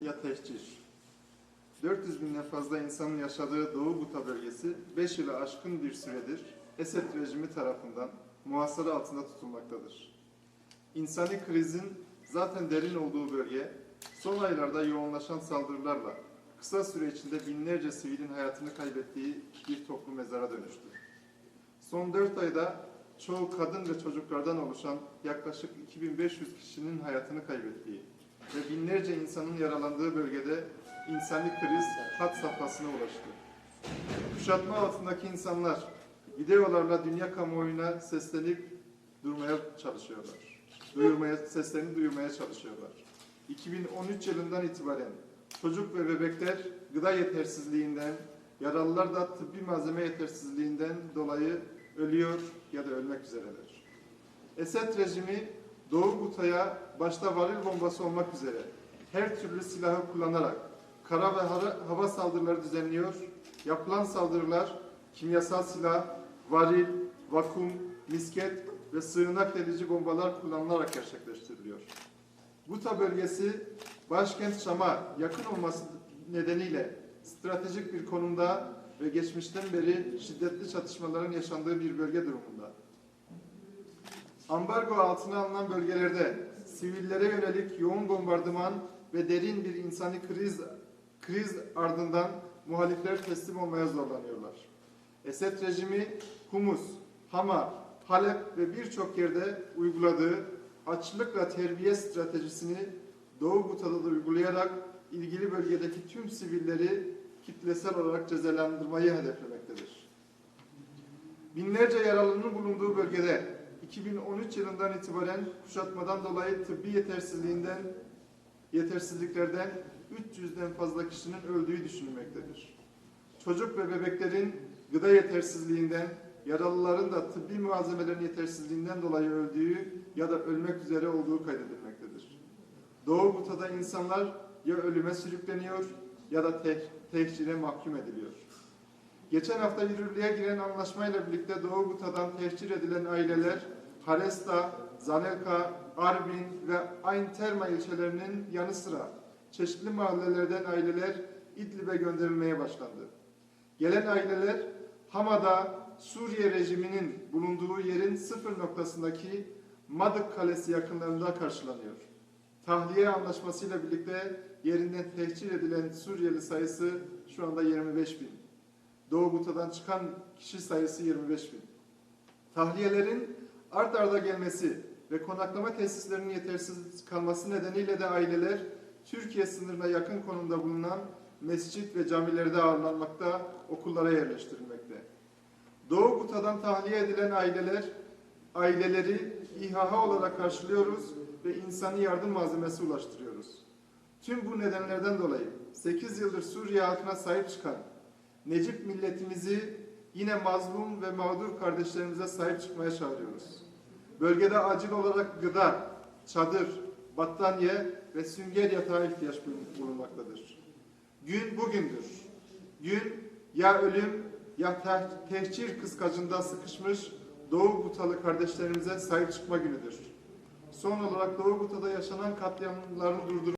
ya tehcir. 400 binden fazla insanın yaşadığı Doğu Guta bölgesi 5 yılı aşkın bir süredir Esed rejimi tarafından muhasara altında tutulmaktadır. İnsani krizin zaten derin olduğu bölge, son aylarda yoğunlaşan saldırılarla kısa süre içinde binlerce sivilin hayatını kaybettiği bir toplu mezara dönüştü. Son 4 ayda çoğu kadın ve çocuklardan oluşan yaklaşık 2500 kişinin hayatını kaybettiği ve binlerce insanın yaralandığı bölgede insani kriz hat safhasına ulaştı. Kuşatma altındaki insanlar videolarla dünya kamuoyuna seslenip durmaya çalışıyorlar. Duyurmaya, seslerini duyurmaya çalışıyorlar. 2013 yılından itibaren çocuk ve bebekler gıda yetersizliğinden, yaralılar da tıbbi malzeme yetersizliğinden dolayı ölüyor ya da ölmek üzereler. Esed rejimi Doğu Guta'ya başta varil bombası olmak üzere her türlü silahı kullanarak kara ve hava saldırıları düzenliyor. Yapılan saldırılar kimyasal silah, varil, vakum, misket ve sığınak delici bombalar kullanılarak gerçekleştiriliyor. Guta bölgesi başkent Şam'a yakın olması nedeniyle stratejik bir konumda ve geçmişten beri şiddetli çatışmaların yaşandığı bir bölge durumunda. Ambargo altına alınan bölgelerde sivillere yönelik yoğun bombardıman ve derin bir insani kriz kriz ardından muhalifler teslim olmaya zorlanıyorlar. Esed rejimi Humus, Hama, Halep ve birçok yerde uyguladığı açlıkla terbiye stratejisini Doğu Guta'da da uygulayarak ilgili bölgedeki tüm sivilleri kitlesel olarak cezalandırmayı hedeflemektedir. Binlerce yaralının bulunduğu bölgede 2013 yılından itibaren kuşatmadan dolayı tıbbi yetersizliğinden yetersizliklerden 300'den fazla kişinin öldüğü düşünülmektedir. Çocuk ve bebeklerin gıda yetersizliğinden, yaralıların da tıbbi malzemelerin yetersizliğinden dolayı öldüğü ya da ölmek üzere olduğu kaydedilmektedir. Doğu Guta'da insanlar ya ölüme sürükleniyor ya da te tehcire mahkum ediliyor. Geçen hafta yürürlüğe giren anlaşmayla birlikte Doğu Guta'dan tehcir edilen aileler Haresta, Zanelka, Arvin ve Ain Terma ilçelerinin yanı sıra çeşitli mahallelerden aileler İdlib'e gönderilmeye başlandı. Gelen aileler Hama'da Suriye rejiminin bulunduğu yerin sıfır noktasındaki Madık Kalesi yakınlarında karşılanıyor. Tahliye anlaşmasıyla birlikte yerinden tehcir edilen Suriyeli sayısı şu anda 25 bin. Doğu Guta'dan çıkan kişi sayısı 25 bin. Tahliyelerin art arda gelmesi ve konaklama tesislerinin yetersiz kalması nedeniyle de aileler Türkiye sınırına yakın konumda bulunan mescit ve camilerde ağırlanmakta, okullara yerleştirilmekte. Doğu Guta'dan tahliye edilen aileler, aileleri İHH olarak karşılıyoruz ve insani yardım malzemesi ulaştırıyoruz. Tüm bu nedenlerden dolayı 8 yıldır Suriye halkına sahip çıkan Necip milletimizi yine mazlum ve mağdur kardeşlerimize sahip çıkmaya çağırıyoruz. Bölgede acil olarak gıda, çadır, battaniye ve sünger yatağa ihtiyaç bulunmaktadır. Gün bugündür. Gün ya ölüm ya te- tehcir kıskacında sıkışmış Doğu Gutalı kardeşlerimize sahip çıkma günüdür. Son olarak Doğu Guta'da yaşanan katliamların durdurulması